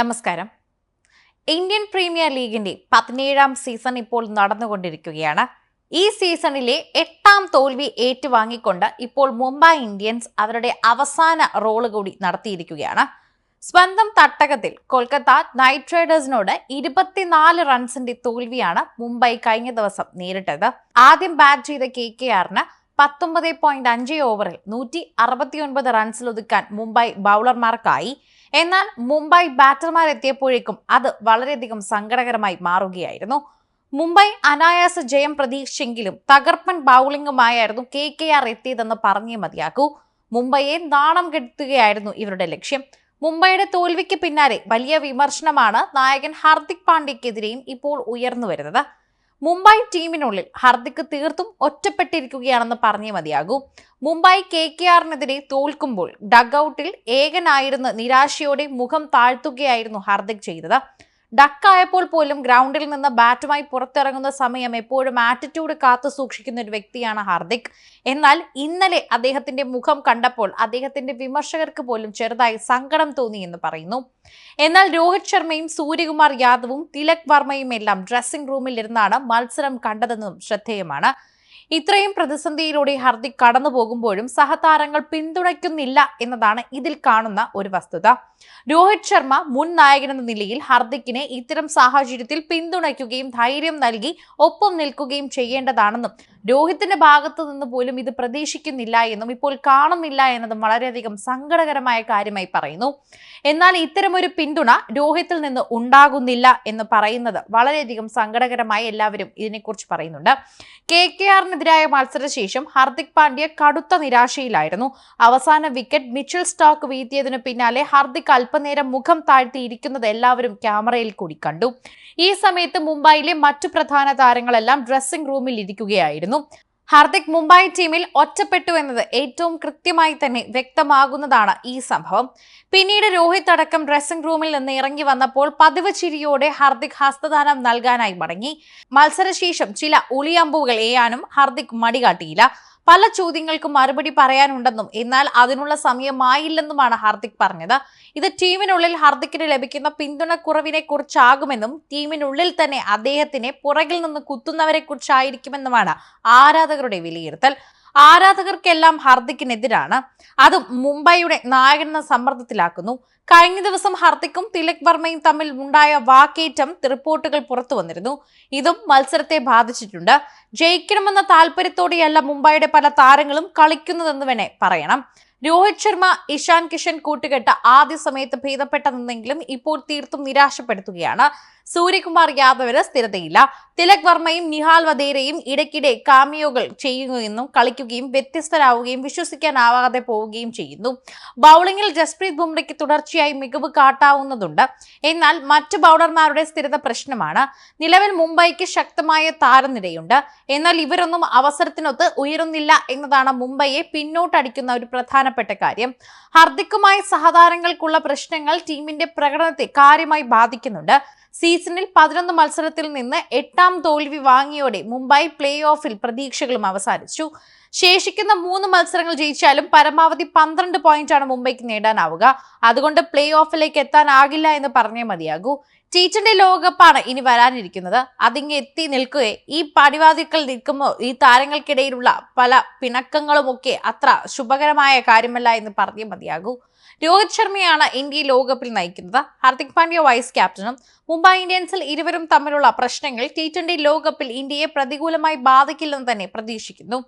നമസ്കാരം. Indian premier ലീഗിന്റെ പതിനേഴാം സീസൺ ഇപ്പോൾ നടന്നുകൊണ്ടിരിക്കുകയാണ്. ഈ സീസണിലെ എട്ടാം തോൽവി ഏറ്റുവാങ്ങിക്കൊണ്ട് ഇപ്പോൾ മുംബൈ ഇന്ത്യൻസ് അവരുടെ അവസാന റോൾ കൂടി നടത്തിയിരിക്കുകയാണ്. സ്വന്തം തട്ടകത്തിൽ കൊൽക്കത്ത നൈറ്റ് റൈഡേഴ്സിനോട് ഇരുപത്തിനാല് റൺസിന്റെ തോൽവിയാണ് മുംബൈ കഴിഞ്ഞ ദിവസം നേരിട്ടത്. ആദ്യം ബാറ്റ് ചെയ്ത കെ കെ ആറിന് പത്തൊമ്പത് പോയിന്റ് അഞ്ച് ഓവറിൽ നൂറ്റി അറുപത്തിയൊൻപത് റൺസിൽ ഒതുക്കാൻ മുംബൈ ബൗളർമാർക്കായി എന്നാൽ മുംബൈ ബാറ്റർമാർ എത്തിയപ്പോഴേക്കും അത് വളരെയധികം സങ്കടകരമായി മാറുകയായിരുന്നു. മുംബൈ അനായാസ ജയം പ്രതീക്ഷിച്ചെങ്കിലും തകർപ്പൻ ബൗളിംഗുമായിരുന്നു കെ കെ ആർ എത്തിയതെന്ന് പറഞ്ഞേ മതിയാക്കൂ മുംബൈയെ നാണം കെടുത്തുകയായിരുന്നു ഇവരുടെ ലക്ഷ്യം. മുംബൈയുടെ തോൽവിക്ക് പിന്നാലെ വലിയ വിമർശനമാണ് നായകൻ ഹാർദിക് പാണ്ഡ്യക്കെതിരെയും ഇപ്പോൾ ഉയർന്നു വരുന്നത് മുംബൈ ടീമിനുള്ളിൽ ഹർദിക്ക് തീർത്തും ഒറ്റപ്പെട്ടിരിക്കുകയാണെന്ന് പറഞ്ഞേ മതിയാകൂ. മുംബൈ കെ കെ ആറിനെതിരെ തോൽക്കുമ്പോൾ ഡഗ്ഔട്ടിൽ ഏകനായിരുന്ന് നിരാശയോടെ മുഖം താഴ്ത്തുകയായിരുന്നു ഹാർദിക് ചെയ്തത്. ഡക്കായപ്പോൾ പോലും ഗ്രൗണ്ടിൽ നിന്ന് ബാറ്റുമായി പുറത്തിറങ്ങുന്ന സമയം എപ്പോഴും ആറ്റിറ്റ്യൂഡ് കാത്തു സൂക്ഷിക്കുന്ന ഒരു വ്യക്തിയാണ് ഹാർദിക്. എന്നാൽ ഇന്നലെ അദ്ദേഹത്തിന്റെ മുഖം കണ്ടപ്പോൾ അദ്ദേഹത്തിന്റെ വിമർശകർക്ക് പോലും ചെറുതായി സങ്കടം തോന്നി എന്ന് പറയുന്നു. എന്നാൽ രോഹിത് ശർമ്മയും സൂര്യകുമാർ യാദവും തിലക് വർമ്മയും എല്ലാം ഡ്രസ്സിംഗ് റൂമിൽ ഇരുന്നാണ് മത്സരം കണ്ടതെന്നും ശ്രദ്ധേയമാണ്. ഇത്രയും പ്രതിസന്ധിയിലൂടെ ഹർദിക് കടന്നു പോകുമ്പോഴും സഹതാരങ്ങൾ പിന്തുണയ്ക്കുന്നില്ല എന്നതാണ് ഇതിൽ കാണുന്ന ഒരു വസ്തുത. രോഹിത് ശർമ്മ മുൻ നായകൻ എന്ന നിലയിൽ ഹർദിക്കിനെ ഇത്തരം സാഹചര്യത്തിൽ പിന്തുണയ്ക്കുകയും ധൈര്യം നൽകി ഒപ്പം നിൽക്കുകയും ചെയ്യേണ്ടതാണെന്നും രോഹിത്തിന്റെ ഭാഗത്തു നിന്ന് പോലും ഇത് പ്രതീക്ഷിക്കുന്നില്ല എന്നും ഇപ്പോൾ കാണുന്നില്ല എന്നതും വളരെയധികം സങ്കടകരമായ കാര്യമായി പറയുന്നു. എന്നാൽ ഇത്തരമൊരു പിന്തുണ രോഹിത്തിൽ നിന്ന് ഉണ്ടാകുന്നില്ല എന്ന് പറയുന്നത് വളരെയധികം സങ്കടകരമായി എല്ലാവരും ഇതിനെക്കുറിച്ച് പറയുന്നുണ്ട്. കെ കെ ആറിനെതിരായ മത്സരശേഷം ഹാർദിക് പാണ്ഡ്യ കടുത്ത നിരാശയിലായിരുന്നു. അവസാന വിക്കറ്റ് മിച്ചൽ സ്റ്റോക്ക് വീഴ്ത്തിയതിനു പിന്നാലെ ഹാർദിക് അല്പനേരം മുഖം താഴ്ത്തിയിരിക്കുന്നത് എല്ലാവരും ക്യാമറയിൽ കൂടി കണ്ടു. ഈ സമയത്ത് മുംബൈയിലെ മറ്റു പ്രധാന താരങ്ങളെല്ലാം ഡ്രസ്സിംഗ് റൂമിൽ ഇരിക്കുകയായിരുന്നു. ഹാർദിക് മുംബൈ ടീമിൽ ഒറ്റപ്പെട്ടു എന്നത് ഏറ്റവും കൃത്യമായി തന്നെ വ്യക്തമാകുന്നതാണ് ഈ സംഭവം. പിന്നീട് രോഹിത് അടക്കം ഡ്രസ്സിംഗ് റൂമിൽ നിന്ന് ഇറങ്ങി വന്നപ്പോൾ പതിവ് ചിരിയോടെ ഹാർദിക് ഹസ്തദാനം നൽകാനായി മടങ്ങി. മത്സരശേഷം ചില ഉളിയമ്പുകൾ ഏയാനും ഹാർദിക് മടികാട്ടിയില്ല. പല ചോദ്യങ്ങൾക്കും മറുപടി പറയാനുണ്ടെന്നും എന്നാൽ അതിനുള്ള സമയമായില്ലെന്നുമാണ് ഹാർദിക് പറഞ്ഞത്. ഇത് ടീമിനുള്ളിൽ ഹാർദിക്കിന് ലഭിക്കുന്ന പിന്തുണക്കുറവിനെ കുറിച്ചാകുമെന്നും ടീമിനുള്ളിൽ തന്നെ അദ്ദേഹത്തിനെ പുറകിൽ നിന്ന് കുത്തുന്നവരെ കുറിച്ചായിരിക്കുമെന്നുമാണ് ആരാധകരുടെ വിലയിരുത്തൽ. ആരാധകർക്കെല്ലാം ഹാർദിക്കിനെതിരാണ്. അത് മുംബൈയുടെ നായകനെ സമ്മർദ്ദത്തിലാക്കുന്നു. കഴിഞ്ഞ ദിവസം ഹർദിക്കും തിലക് വർമ്മയും തമ്മിൽ ഉണ്ടായ വാക്കേറ്റം റിപ്പോർട്ടുകൾ പുറത്തു വന്നിരുന്നു. ഇതും മത്സരത്തെ ബാധിച്ചിട്ടുണ്ട്. ജയിക്കണമെന്ന താല്പര്യത്തോടെയല്ല മുംബൈയുടെ പല താരങ്ങളും കളിക്കുന്നതെന്ന് വേണേ പറയണം. രോഹിത് ശർമ്മ ഇഷാൻ കിഷൻ കൂട്ടുകെട്ട് ആദ്യ സമയത്ത് ഭേദപ്പെട്ടതെന്നെങ്കിലും ഇപ്പോൾ തീർത്തും നിരാശപ്പെടുത്തുകയാണ്. സൂര്യകുമാർ യാദവിന് സ്ഥിരതയില്ല. തിലക് വർമ്മയും നിഹാൽ വധേരയും ഇടയ്ക്കിടെ കാമിയോകൾ ചെയ്യുകയെന്നും കളിക്കുകയും വ്യത്യസ്തരാവുകയും വിശ്വസിക്കാനാവാതെ പോവുകയും ചെയ്യുന്നു. ബൗളിംഗിൽ ജസ്പ്രീത് ബുംറയ്ക്ക് തുടർച്ചയായി മികവ് കാട്ടാവുന്നതുണ്ട്. എന്നാൽ മറ്റ് ബൗളർമാരുടെ സ്ഥിരത പ്രശ്നമാണ്. നിലവിൽ മുംബൈക്ക് ശക്തമായ താരനിരയുണ്ട്. എന്നാൽ ഇവരൊന്നും അവസരത്തിനൊത്ത് ഉയരുന്നില്ല എന്നതാണ് മുംബൈയെ പിന്നോട്ടടിക്കുന്ന ഒരു പ്രധാനപ്പെട്ട കാര്യം. ഹർദിക്കുമായി സഹതാരങ്ങൾക്കുള്ള പ്രശ്നങ്ങൾ ടീമിന്റെ പ്രകടനത്തെ കാര്യമായി ബാധിക്കുന്നുണ്ട്. സീസണിൽ പതിനൊന്ന് മത്സരത്തിൽ നിന്ന് എട്ടാം തോൽവി വാങ്ങിയോടെ മുംബൈ പ്ലേ ഓഫിൽ പ്രതീക്ഷകളും അവസാനിച്ചു. ശേഷിക്കുന്ന മൂന്ന് മത്സരങ്ങൾ ജയിച്ചാലും പരമാവധി പന്ത്രണ്ട് പോയിന്റാണ് മുംബൈക്ക് നേടാനാവുക. അതുകൊണ്ട് പ്ലേ ഓഫിലേക്ക് എത്താനാകില്ല എന്ന് പറഞ്ഞേ മതിയാകൂ. ടി ട്വന്റി ലോകകപ്പാണ് ഇനി വരാനിരിക്കുന്നത്. അതിങ്ങ് എത്തി നിൽക്കുകയെ ഈ പടിവാതിക്കൽ നിൽക്കുമ്പോൾ ഈ താരങ്ങൾക്കിടയിലുള്ള പല പിണക്കങ്ങളുമൊക്കെ അത്ര ശുഭകരമായ കാര്യമല്ല എന്ന് പറഞ്ഞേ മതിയാകൂ. രോഹിത് ശർമ്മയാണ് ഇന്ത്യയെ ലോകകപ്പിൽ നയിക്കുന്നത്. ഹാർദിക് പാണ്ഡ്യ വൈസ് ക്യാപ്റ്റനും മുംബൈ ഇന്ത്യൻസിൽ ഇരുവരും തമ്മിലുള്ള പ്രശ്നങ്ങൾ ടി ട്വന്റി ലോകകപ്പിൽ ഇന്ത്യയെ പ്രതികൂലമായി ബാധിക്കില്ലെന്ന് തന്നെ പ്രതീക്ഷിക്കുന്നു.